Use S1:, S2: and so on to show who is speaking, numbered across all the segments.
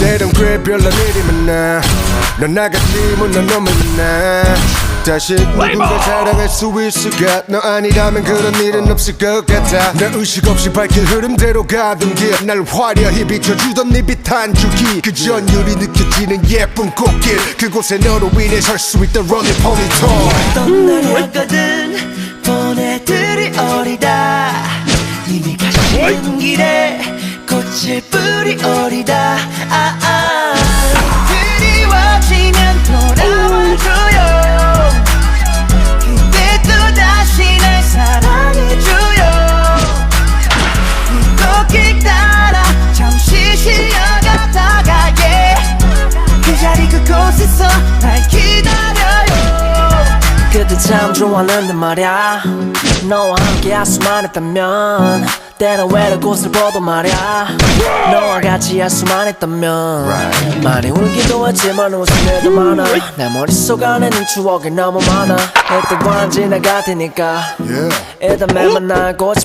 S1: 때론 그래 별난 일이 많아 넌 나같으면 난 너무 많아 다시 누군가 사랑할 수 있을까? 너 아니라면 그런 일은 없을 것 같아. 나 의식 없이 밝힌 흐름대로 가던 길날 화려히 비춰주던 네 빛한 줄기. 그 전율이 느껴지는 예쁜 꽃길. 그곳에 너로 인해 설 수 있던 런닝 포니톤
S2: 어떤 날이었거든 보내들이 어리다. 이미 가시는 길에 꽃을 뿌리 어리다. 아, 아. 그리워지면 돌아와줘요. 그때 또 다시 날 사랑해줘요. 이 꽃길 따라 잠시 쉬어가다가 yeah. 그 자리 그곳에서 날 기다려요.
S3: 그때 참 좋았는데 말야. 너와 함께 할 수만 있다면 때론 외로운 곳을 보도 말야. 너와 같이 할 수만 있다면 많이 울기도 했지만 웃을 일도 많아. 내 머릿속 안에는 추억이 너무 많아. 이때만 지나갈 테니까 일단 매번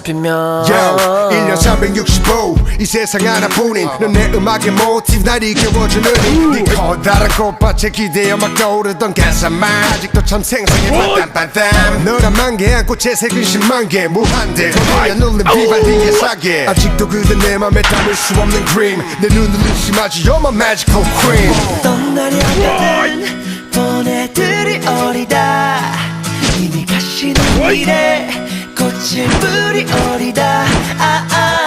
S3: 피면
S1: Yo, 1년 365, 이 세상 하나뿐인 넌 내 음악의 모티브 날 이끌어주는 네 커다란 꽃밭에 기대어 막 떠오르던 가사만 아직도 참 생생해. 빰빰빰빰. 너란 만개 안고 채색은 10만 개 무한대. 거대한 울린 비발디 의 사계 아직도 그대 내 맘에 담을 수 없는 dream 내 눈을 의심하지 You're my magical queen.
S2: 어떤 날이었거든 보내들이 어리다. 이미 가시는 길에 꽃을 뿌리 어리다. 아, 아.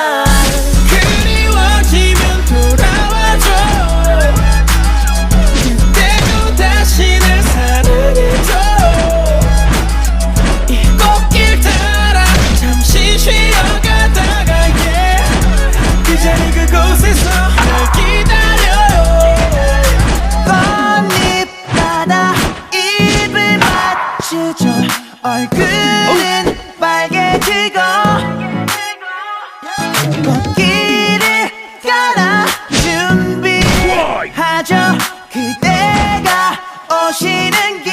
S2: 꽃길을 깔아 준비하죠. 그대가 오시는 길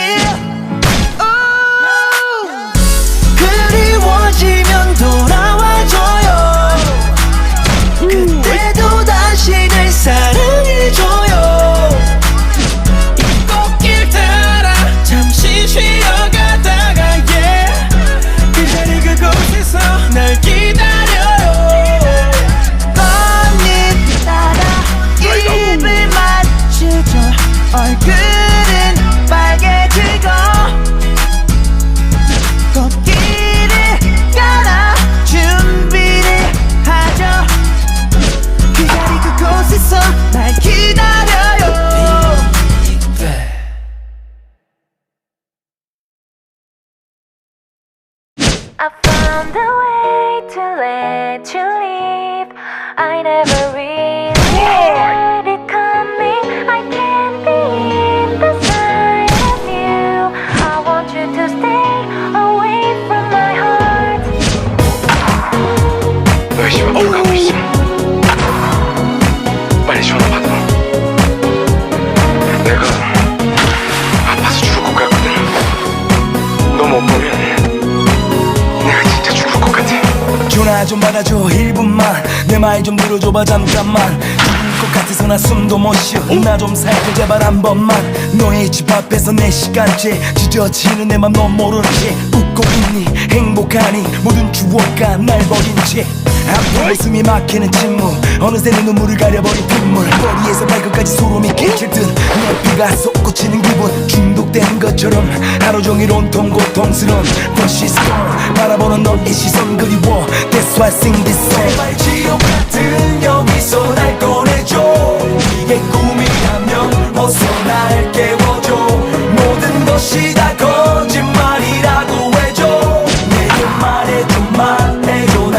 S4: 전화
S5: 좀 받아줘 1분만. 내 말 좀 들어줘봐 잠깐만. 죽을 것 같아서 나 숨도 못 쉬어. 나 좀 살펴 제발 한 번만. 너의 집 앞에서 내 시간째 지저치는 내 맘 넌 모르지. 웃고 있니? 행복하니? 모든 추억과 날 버린 채 아픈 웃음이 막히는 침묵. 어느새 내 눈물을 가려버린 빗물. 머리에서 발끝까지 소름이 끼칠 듯내 피가 솟구치는 기분. 중독된 것처럼 하루 종일 온통 고통스러운 Precious gone 바라보는 너의 시선 그리워. That's why I sing this song. 제발 지옥 같은 여기서 날 꺼내줘. 이게 꿈이 라면 어서 날 깨워줘. 모든 것이 다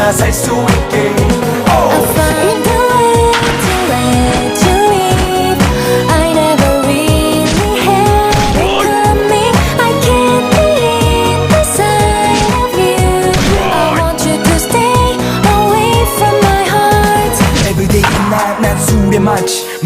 S5: 말해줘 나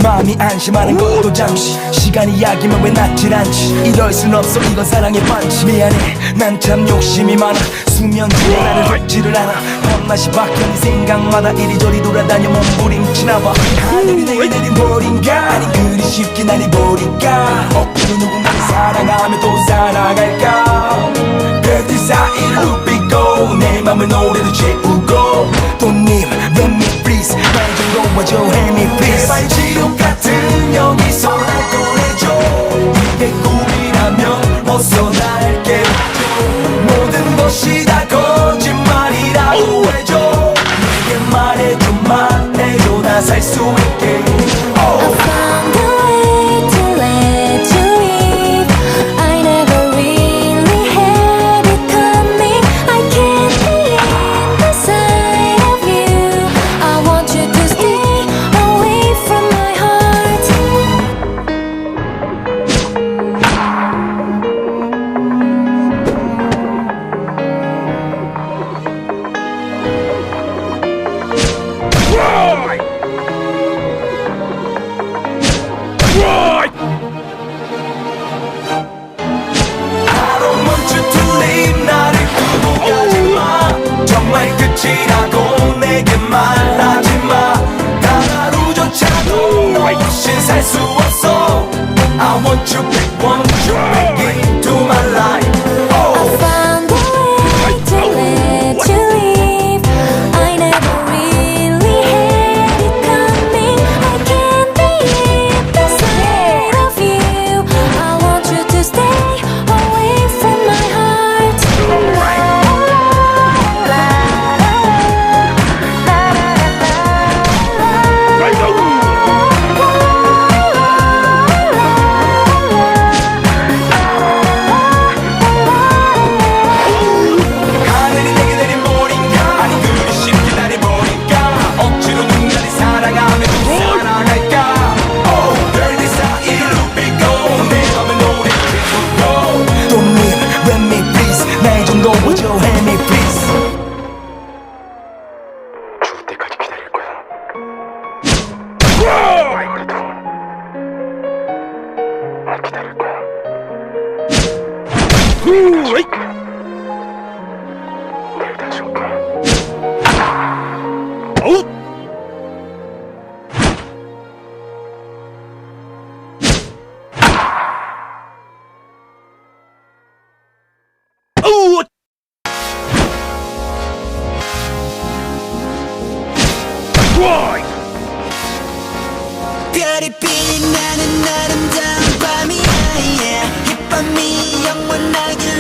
S5: 마음이 안심하는 것도 잠시. 시간이 약이면 왜 낫질 않지? 이럴 순 없어 이건 사랑의 반지. 미안해 난 참 욕심이 많아. 수면제에 나를 hold지를 않아. 밤낮이 바뀌어 네 생각마다 이리저리 돌아다녀 몸부림치나 봐. 하늘이 내게 내린 벌인가? 아니 그리 쉽게 날 잊어버릴까? 억지로 누군가를 사랑하며 또 살아갈까? 별들 사이를 눕히고 내 맘을 노래로 채우고. 또님 도와줘 me please 제발 지옥 같은 여기서 날 꺼내줘. 이게 꿈이라면 날 깨워줘 모든 것이 다 거짓말이라고 해줘. 내게 말해줘 말해줘 나 살 수 있게. Oh.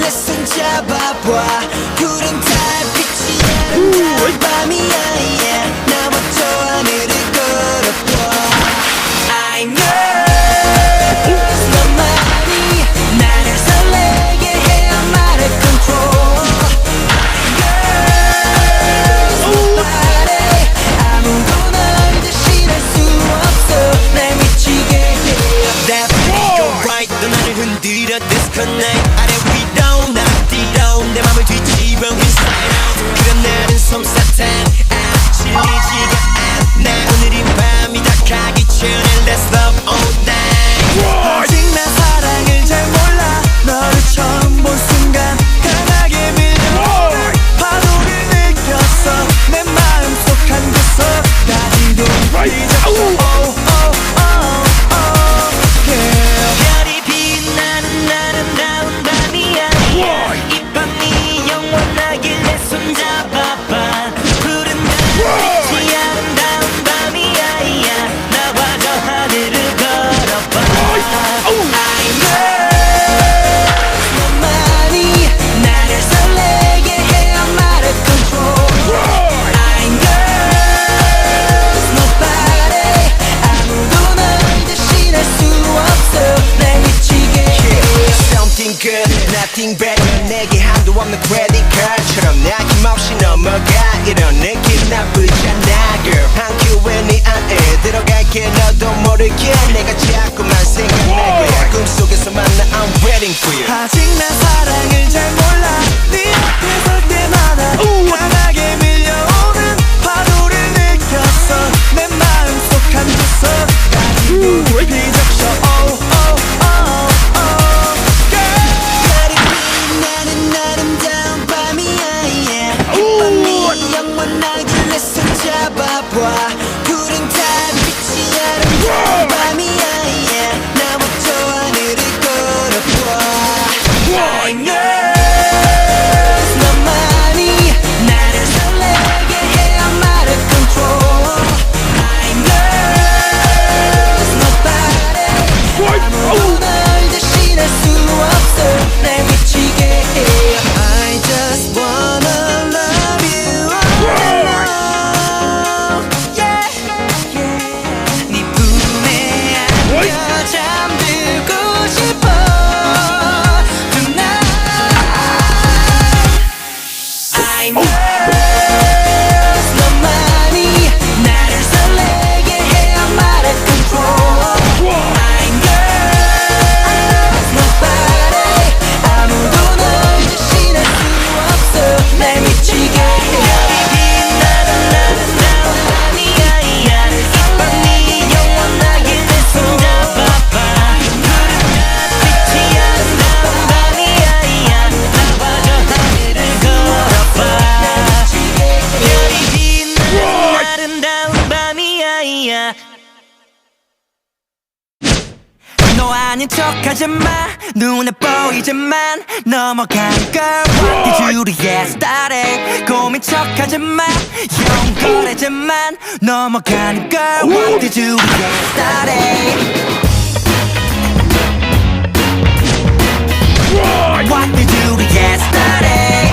S6: 영원하길래 손잡아봐. 구름 달빛이 nothing 넌 내게 한도 없는 credit card처럼 나 힘없이 넘어가. 이런 느낌 나쁘지 않아 girl. 한 큐에 네 안에 들어갈게. 너도 모르게 내가 자꾸만 생각날 거야. 꿈속에서 만 나 I'm waiting for you. 아직 난 사랑을 잘 몰라. 네 앞에 설 때마다 강하게 밀려오는 파도를 느꼈어. 내 마음속 한 구석까지 너 이지만 넘어가는 걸 What did you do yesterday 고민 척하지 마 영거래지만 넘어가는 걸 What did you do yesterday What did you do yesterday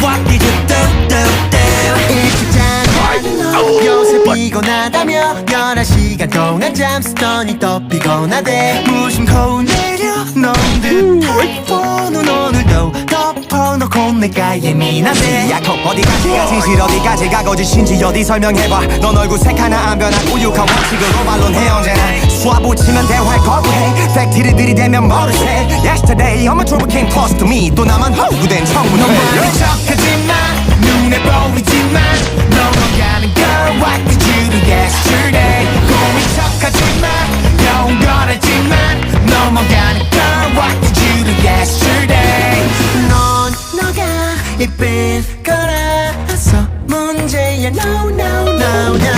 S6: What did you do do do
S7: 요새 피곤하다며 11시간 동안 잠쓰더니 또 피곤하대.
S6: 무심코 내려 놓은 듯한 폰은 오늘도 덮어놓고 내가 예민하대
S7: 야코 어디까지가 진실 어디까지가 거짓인지 어디 설명해봐. 넌 얼굴 색 하나 안 변한 우육한 원칙으로 반론해 언제나. 쏴붙이면 대화를 거부해. 팩트를 들이대면 모르세 Yesterday I'm a trouble came close to me. 또 나만 허구된 청문회.
S6: 너만의 척하지만 눈에 보이지만 걸 What did you do yesterday 고민 척하지만 영원하지만 넘어가는 걸 What did you do yesterday
S7: 넌 너가 예쁜 거라서 문제야 No no no no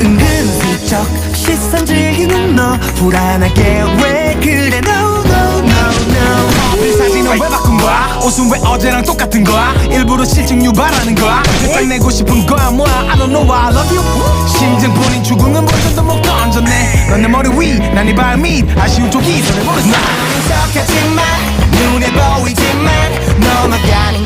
S6: 은근슬쩍 시선 즐기는 너 불안하게 왜 그래 No no no no
S5: 이 사진은 왜 바꾼 거야? 옷은 왜 어제랑 똑같은 거야? 일부러 실증 유발하는 거야? 대상 내고 싶은 거야 뭐야? I don't know why I love you 심증 본인 죽음은 버전도 못 던졌네 넌 내 머리 위난 네 발밑 아쉬운 쪽이 손에 보는 사
S6: 척하지만 눈에 보이지만 넘어가는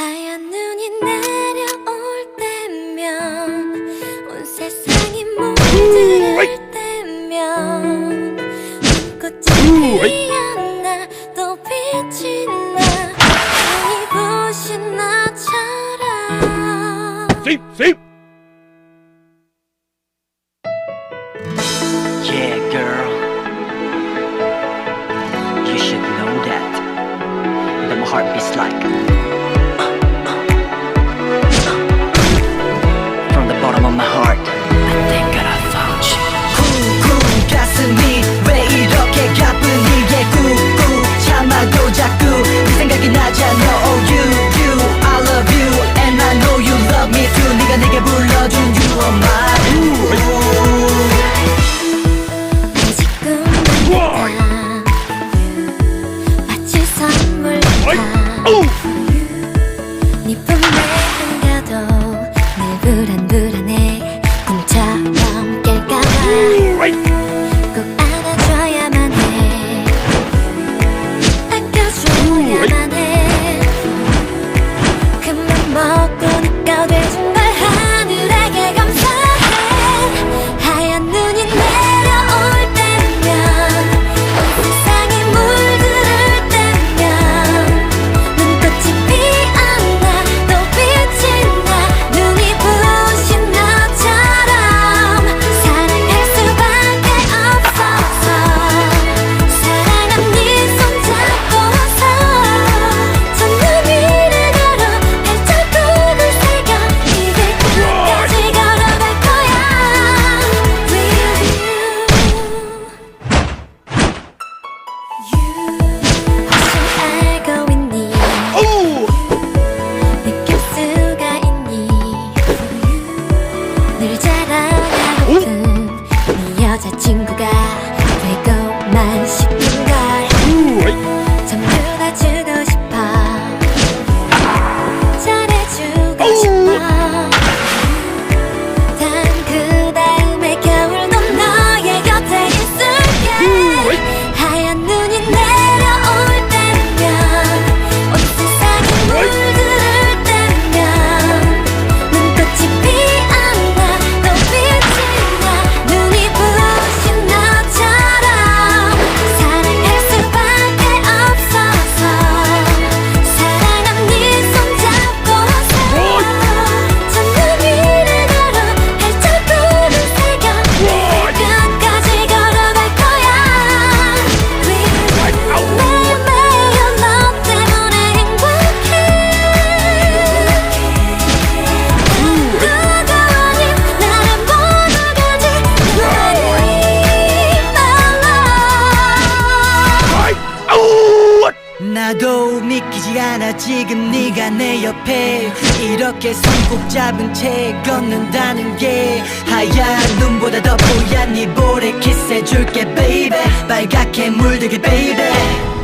S8: 하얀 눈이 내 여자친구가 되고만 싶은
S7: 꼭 잡은 채 걷는다는 게 하얀 눈보다 더 뽀얀 네 볼에 키스해줄게 baby. 빨갛게 물들게 baby.